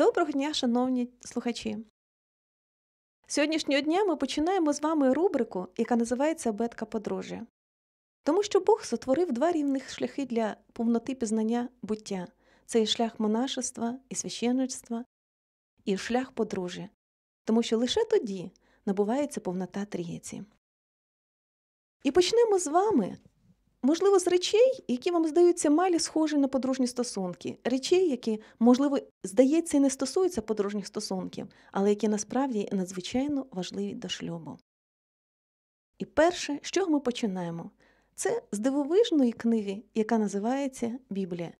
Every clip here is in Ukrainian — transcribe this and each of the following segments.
Доброго дня, шановні слухачі. Сьогоднішнього дня ми починаємо з вами рубрику, яка називається Бетка подружжя. Тому що Бог сотворив два рівних шляхи для повноти пізнання буття це і шлях монашества і священництва, і шлях подружжя. Тому що лише тоді набувається повнота трієці. І почнемо з вами Можливо, з речей, які вам здаються малі схожі на подружні стосунки, речей, які, можливо, здається, і не стосуються подружніх стосунків, але які насправді надзвичайно важливі до шлюбу. І перше, з чого ми починаємо, це з дивовижної книги, яка називається Біблія.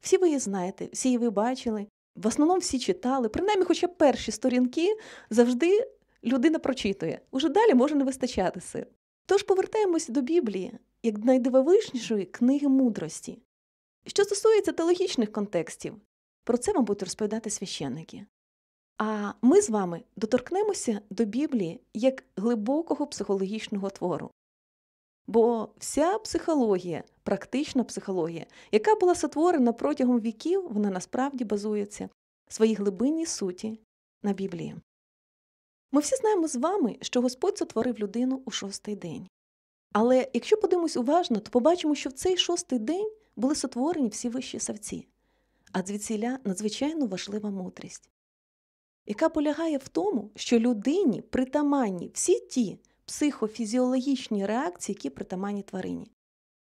Всі ви її знаєте, всі її бачили, в основному всі читали, принаймні, хоча б перші сторінки завжди людина прочитує. Уже далі може не вистачати сил. Тож повертаємося до Біблії як найдивовижнішої книги мудрості. Що стосується теологічних контекстів, про це вам будуть розповідати священники. А ми з вами доторкнемося до Біблії як глибокого психологічного твору. Бо вся психологія, практична психологія, яка була сотворена протягом віків, вона насправді базується в своїй глибинній суті на Біблії. Ми всі знаємо з вами, що Господь сотворив людину у шостий день. Але якщо подивимось уважно, то побачимо, що в цей шостий день були сотворені всі вищі савці, а звідсіля надзвичайно важлива мудрість, яка полягає в тому, що людині притаманні всі ті психофізіологічні реакції, які притаманні тварині.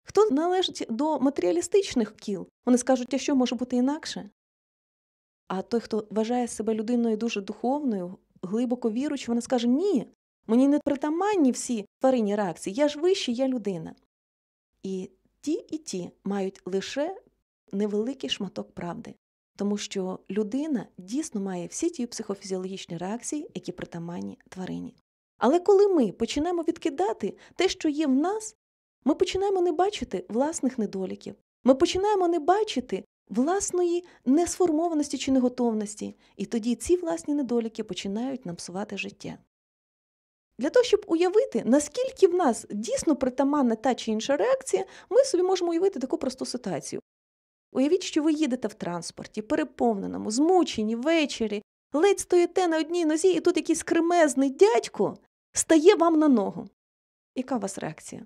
Хто належить до матеріалістичних кіл, вони скажуть, а що може бути інакше? А той, хто вважає себе людиною дуже духовною, глибоко віруючою, вона скаже, ні, Мені не притаманні всі тваринні реакції, я ж вищий, я людина. І ті і ті мають лише невеликий шматок правди, тому що людина дійсно має всі ті психофізіологічні реакції, які притаманні тварині. Але коли ми починаємо відкидати те, що є в нас, ми починаємо не бачити власних недоліків, ми починаємо не бачити власної несформованості чи неготовності, і тоді ці власні недоліки починають нам псувати життя. Для того, щоб уявити, наскільки в нас дійсно притаманна та чи інша реакція, ми собі можемо уявити таку просту ситуацію. Уявіть, що ви їдете в транспорті, переповненому, змучені ввечері, ледь стоїте на одній нозі, і тут якийсь кремезний дядько стає вам на ногу. Яка у вас реакція?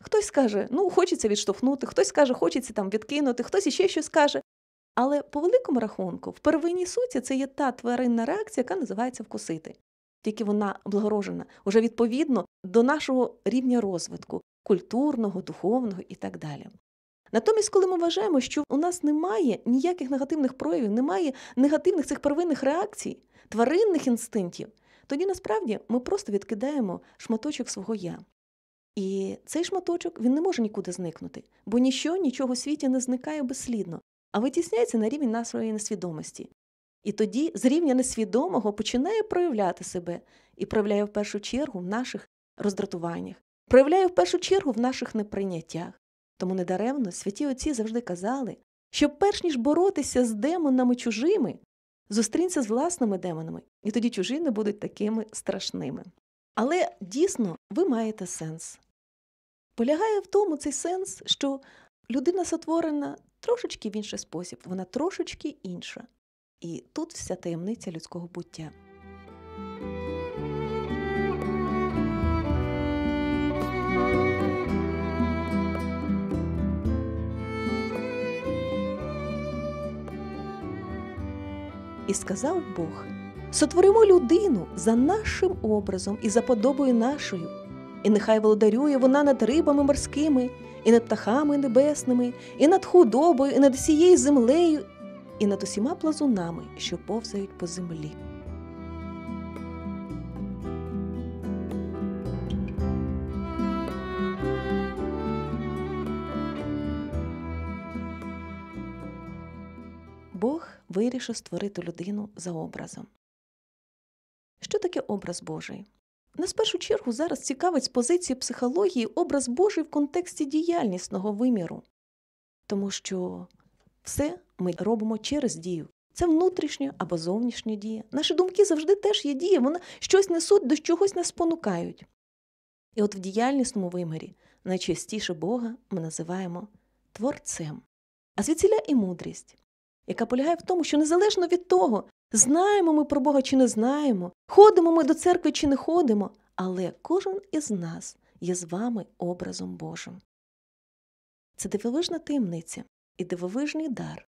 Хтось скаже, ну, хочеться відштовхнути, хтось скаже, хочеться там відкинути, хтось іще щось скаже. Але по великому рахунку, в первинній суті, це є та тваринна реакція, яка називається вкусити тільки вона облагорожена, уже відповідно до нашого рівня розвитку культурного, духовного і так далі. Натомість, коли ми вважаємо, що у нас немає ніяких негативних проявів, немає негативних цих первинних реакцій, тваринних інстинктів, тоді насправді ми просто відкидаємо шматочок свого я. І цей шматочок він не може нікуди зникнути, бо ніщо нічого у світі не зникає безслідно, а витісняється на рівень нашої несвідомості. І тоді з рівня несвідомого починає проявляти себе і проявляє в першу чергу в наших роздратуваннях, проявляє в першу чергу в наших неприйняттях. Тому недаремно святі отці завжди казали, що перш ніж боротися з демонами чужими, зустрінься з власними демонами, і тоді чужі не будуть такими страшними. Але дійсно ви маєте сенс. Полягає в тому цей сенс, що людина сотворена трошечки в інший спосіб, вона трошечки інша. І тут вся таємниця людського буття. І сказав Бог сотворимо людину за нашим образом і за подобою нашою, і нехай володарює вона над рибами морськими, і над птахами небесними, і над худобою, і над всією землею, і над усіма плазунами, що повзають по землі. Бог вирішив створити людину за образом. Що таке образ Божий? Нас в першу чергу зараз цікавить з позиції психології образ Божий в контексті діяльнісного виміру, тому що все ми робимо через дію. Це внутрішня або зовнішня дія. Наші думки завжди теж є дія, вони щось несуть, до чогось нас спонукають. І от в діяльнісному вимірі найчастіше Бога ми називаємо творцем, а звідсіля і мудрість, яка полягає в тому, що незалежно від того, Знаємо ми про Бога чи не знаємо, ходимо ми до церкви чи не ходимо, але кожен із нас є з вами образом Божим. Це дивовижна таємниця і дивовижний дар.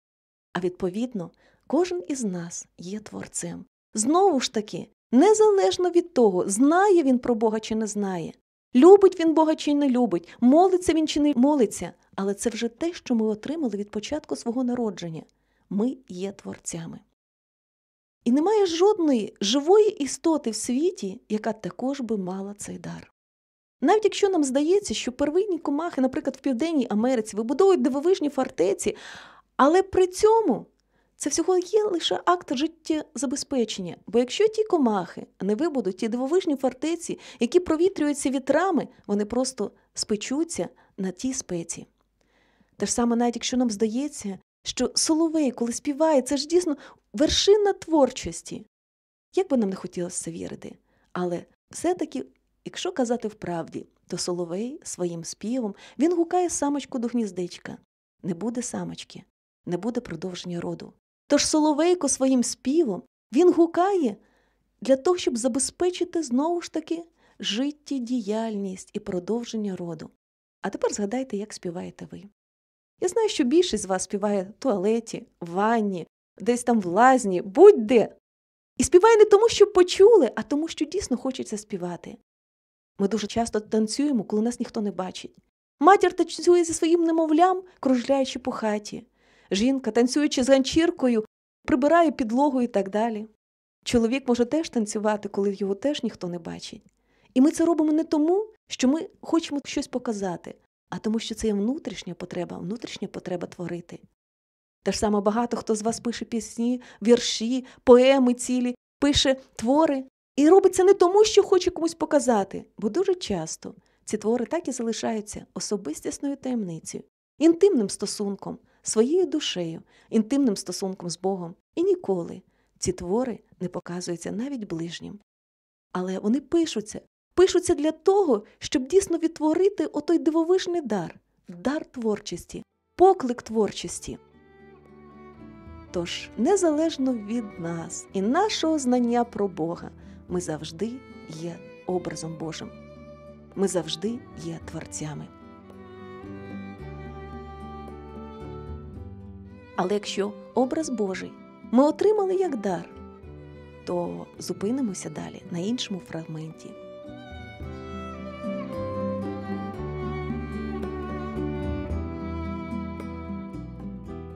А відповідно, кожен із нас є творцем. Знову ж таки, незалежно від того, знає він про Бога чи не знає, любить він Бога чи не любить, молиться він чи не молиться, але це вже те, що ми отримали від початку свого народження. Ми є творцями. І немає жодної живої істоти в світі, яка також би мала цей дар. Навіть якщо нам здається, що первинні комахи, наприклад, в Південній Америці вибудовують дивовижні фортеці, але при цьому це всього є лише акт життєзабезпечення. Бо якщо ті комахи не вибудуть ті дивовижні фортеці, які провітрюються вітрами, вони просто спечуться на тій спеці. Те ж саме, навіть якщо нам здається, що Соловей, коли співає, це ж дійсно вершина творчості. Як би нам не хотілося це вірити, але все-таки, якщо казати вправді, то Соловей своїм співом він гукає самочку до гніздечка. Не буде самочки, не буде продовження роду. Тож Соловейко своїм співом він гукає для того, щоб забезпечити знову ж таки життєдіяльність і продовження роду. А тепер згадайте, як співаєте ви. Я знаю, що більшість з вас співає в туалеті, в ванні, десь там в лазні, будь-де. І співає не тому, що почули, а тому, що дійсно хочеться співати. Ми дуже часто танцюємо, коли нас ніхто не бачить. Матір танцює зі своїм немовлям, кружляючи по хаті. Жінка, танцюючи з ганчіркою, прибирає підлогу і так далі. Чоловік може теж танцювати, коли його теж ніхто не бачить. І ми це робимо не тому, що ми хочемо щось показати, а тому, що це є внутрішня потреба, внутрішня потреба творити. Те ж саме багато хто з вас пише пісні, вірші, поеми цілі, пише твори. І робить це не тому, що хоче комусь показати, бо дуже часто ці твори так і залишаються особистісною таємницею, інтимним стосунком, своєю душею, інтимним стосунком з Богом. І ніколи ці твори не показуються навіть ближнім. Але вони пишуться, пишуться для того, щоб дійсно відтворити отой дивовижний дар, дар творчості, поклик творчості. Тож, незалежно від нас і нашого знання про Бога, ми завжди є образом Божим. Ми завжди є творцями. Але якщо образ Божий ми отримали як дар, то зупинимося далі на іншому фрагменті.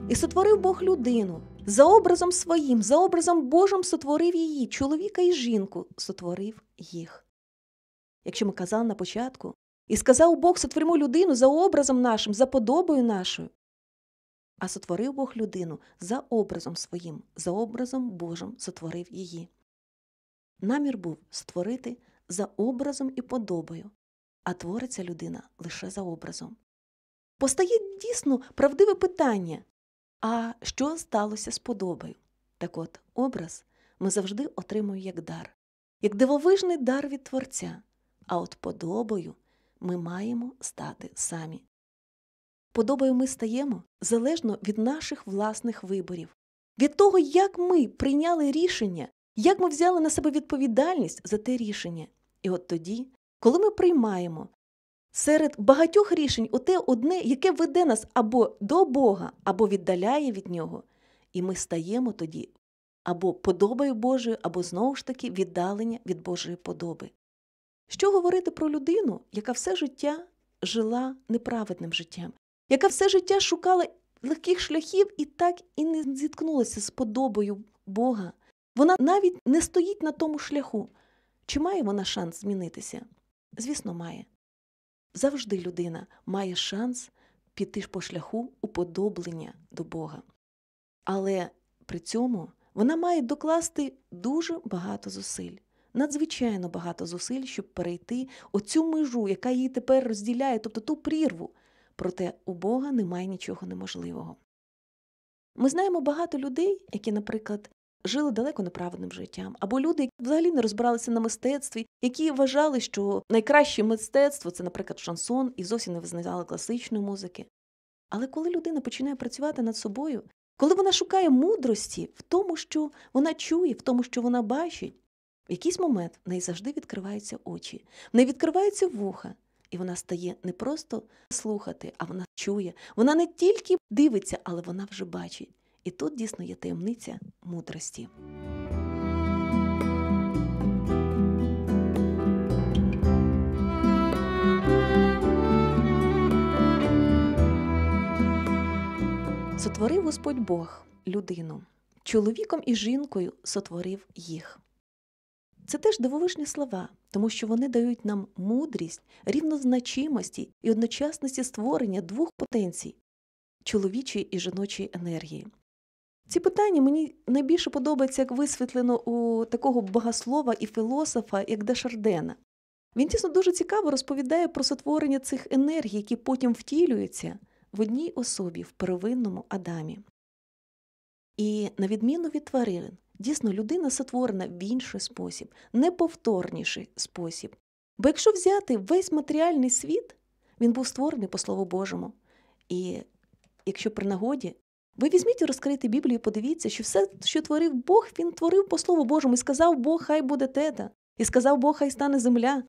І сотворив Бог людину за образом своїм, за образом Божим сотворив її, чоловіка і жінку сотворив їх. Якщо ми казали на початку, і сказав Бог сотворимо людину за образом нашим, за подобою нашою, а сотворив Бог людину за образом своїм, за образом Божим сотворив її. Намір був створити за образом і подобою, а твориться людина лише за образом. Постає дійсно правдиве питання а що сталося з подобою? Так от, образ ми завжди отримуємо як дар, як дивовижний дар від Творця, а от подобою ми маємо стати самі. Подобою ми стаємо залежно від наших власних виборів, від того, як ми прийняли рішення, як ми взяли на себе відповідальність за те рішення. І от тоді, коли ми приймаємо серед багатьох рішень оте одне, яке веде нас або до Бога, або віддаляє від Нього, і ми стаємо тоді або подобою Божою, або знову ж таки віддалення від Божої подоби. Що говорити про людину, яка все життя жила неправедним життям, яка все життя шукала легких шляхів і так і не зіткнулася з подобою Бога. Вона навіть не стоїть на тому шляху. Чи має вона шанс змінитися? Звісно, має. Завжди людина має шанс піти по шляху уподоблення до Бога. Але при цьому вона має докласти дуже багато зусиль, надзвичайно багато зусиль, щоб перейти оцю межу, яка її тепер розділяє, тобто ту прірву. Проте у Бога немає нічого неможливого. Ми знаємо багато людей, які, наприклад, жили далеко неправедним життям, або люди, які взагалі не розбиралися на мистецтві, які вважали, що найкраще мистецтво це, наприклад, шансон, і зовсім не визнавали класичної музики. Але коли людина починає працювати над собою, коли вона шукає мудрості в тому, що вона чує, в тому, що вона бачить, в якийсь момент в неї завжди відкриваються очі, в неї відкриваються вуха, і вона стає не просто слухати, а вона чує. Вона не тільки дивиться, але вона вже бачить. І тут дійсно є таємниця мудрості. Сотворив Господь Бог людину, чоловіком і жінкою сотворив їх. Це теж дивовижні слова, тому що вони дають нам мудрість, рівнозначимості і одночасності створення двох потенцій чоловічої і жіночої енергії. Ці питання мені найбільше подобаються, як висвітлено у такого богослова і філософа, як Дешардена. Він тісно дуже цікаво розповідає про сотворення цих енергій, які потім втілюються в одній особі, в первинному Адамі. І, на відміну від тварин, дійсно людина сотворена в інший спосіб, неповторніший спосіб. Бо якщо взяти весь матеріальний світ, він був створений по Слову Божому. І якщо при нагоді, ви візьміть і розкрийте Біблію і подивіться, що все, що творив Бог, він творив по Слову Божому і сказав Бог, хай буде тета, і сказав Бог, хай стане земля.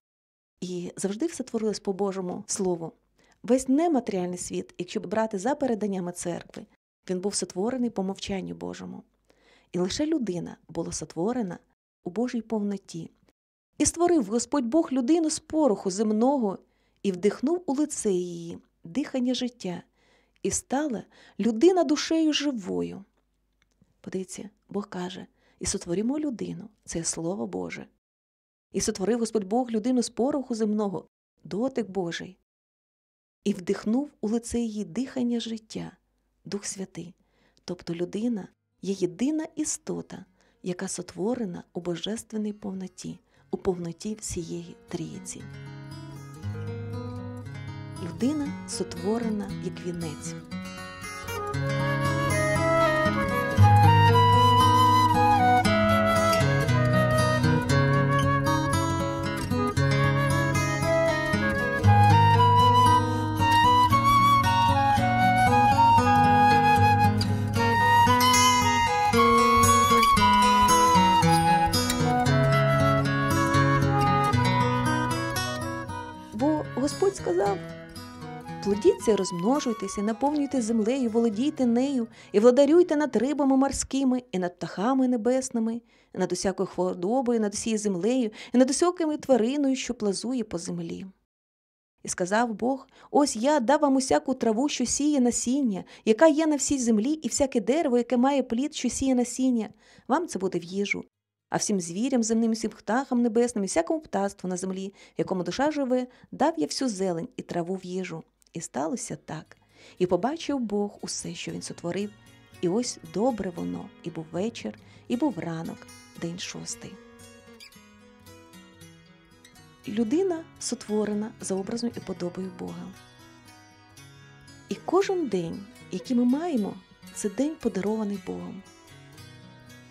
І завжди все творилось по Божому Слову. Весь нематеріальний світ, якщо брати за переданнями церкви, він був сотворений по мовчанню Божому. І лише людина була сотворена у Божій повноті. І створив Господь Бог людину з пороху земного і вдихнув у лице її дихання життя, і стала людина душею живою. Подивіться, Бог каже, і сотворимо людину, це Слово Боже. І сотворив Господь Бог людину з пороху земного, дотик Божий, і вдихнув у лице її дихання життя, Дух Святий, тобто людина є єдина істота, яка сотворена у божественній повноті, у повноті всієї трійці. Людина сотворена як вінець. Плодіться, розмножуйтеся, наповнюйте землею, володійте нею, і владарюйте над рибами морськими, і над птахами небесними, і над усякою хворобою, над усією землею, і над усякою твариною, що плазує по землі. І сказав Бог: Ось я дав вам усяку траву, що сіє насіння, яка є на всій землі, і всяке дерево, яке має плід, що сіє насіння, вам це буде в їжу. А всім звірям, земним, всім птахам небесним, і всякому птаству на землі, в якому душа живе, дав я всю зелень і траву в їжу. І сталося так. І побачив Бог усе, що він сотворив, і ось добре воно, і був вечір, і був ранок, день шостий. Людина сотворена за образом і подобою Бога. І кожен день, який ми маємо, це день подарований Богом.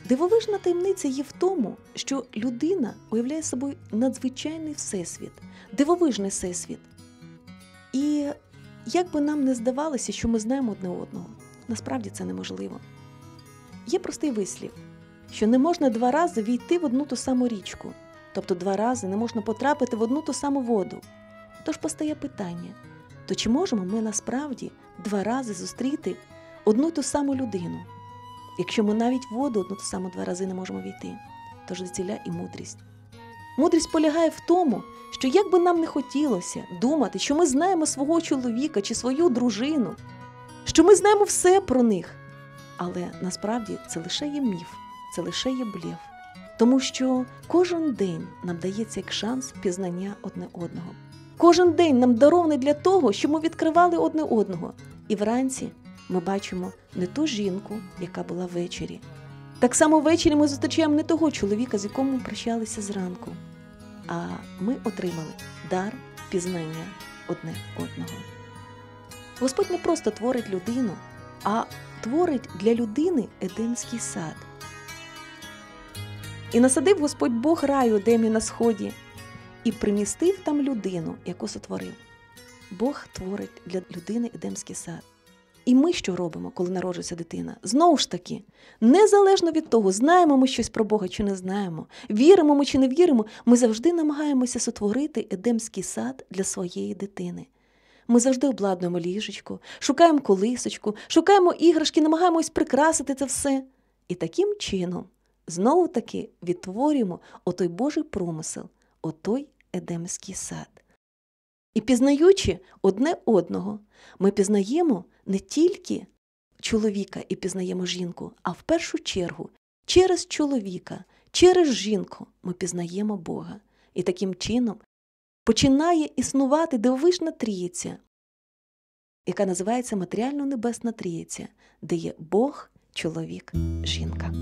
Дивовижна таємниця є в тому, що людина уявляє собою надзвичайний всесвіт, дивовижний всесвіт. І як би нам не здавалося, що ми знаємо одне одного, насправді це неможливо. Є простий вислів, що не можна два рази війти в одну ту саму річку, тобто два рази не можна потрапити в одну ту саму воду. Тож постає питання: то чи можемо ми насправді два рази зустріти одну ту саму людину? Якщо ми навіть в воду одну ту саму два рази не можемо війти, тож доціля і мудрість. Мудрість полягає в тому, що як би нам не хотілося думати, що ми знаємо свого чоловіка чи свою дружину, що ми знаємо все про них. Але насправді це лише є міф, це лише є блєв. Тому що кожен день нам дається як шанс пізнання одне одного. Кожен день нам дарований для того, щоб ми відкривали одне одного. І вранці ми бачимо не ту жінку, яка була ввечері. Так само ввечері ми зустрічаємо не того чоловіка, з яким ми прощалися зранку, а ми отримали дар пізнання одне одного. Господь не просто творить людину, а творить для людини Едемський сад. І насадив Господь Бог раю Едемі на сході і примістив там людину, яку сотворив. Бог творить для людини Едемський сад. І ми що робимо, коли народжується дитина? Знову ж таки, незалежно від того, знаємо ми щось про Бога чи не знаємо, віримо ми чи не віримо, ми завжди намагаємося сотворити едемський сад для своєї дитини. Ми завжди обладнуємо ліжечко, шукаємо колисочку, шукаємо іграшки, намагаємось прикрасити це все. І таким чином знову таки відтворюємо отой Божий промисел, отой Едемський сад. І пізнаючи одне одного, ми пізнаємо не тільки чоловіка і пізнаємо жінку, а в першу чергу через чоловіка, через жінку ми пізнаємо Бога. І таким чином починає існувати дивовижна трієця, яка називається матеріально-небесна трієця, де є Бог, чоловік, жінка.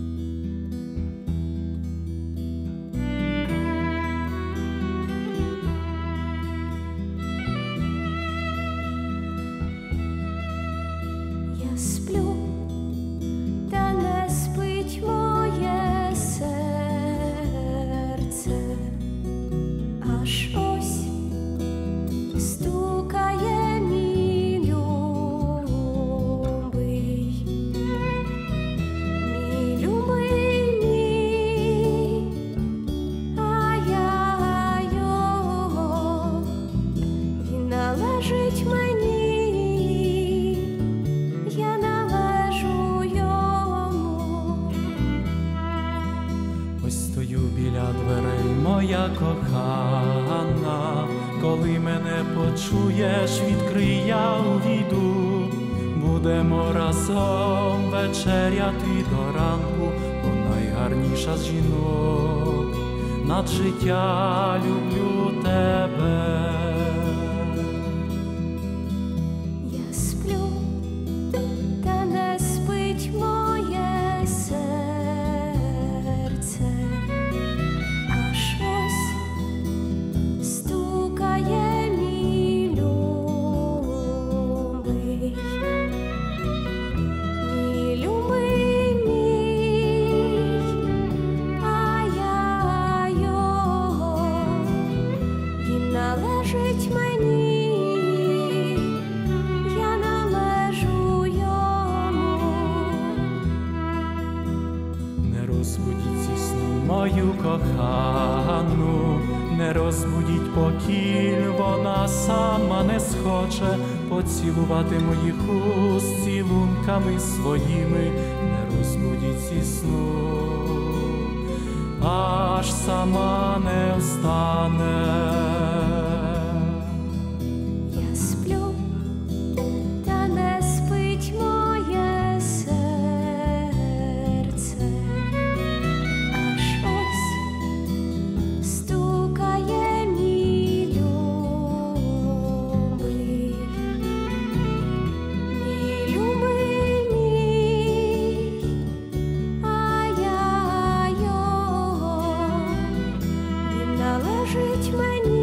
Моя кохана, коли мене почуєш, відкрий, я увійду, будемо разом вечеряти до ранку, бо найгарніша з жінок, над життя люблю тебе. Поцілувати їх уст цілунками своїми, не розбудіть зі сну, аж сама не встане. żyć mnie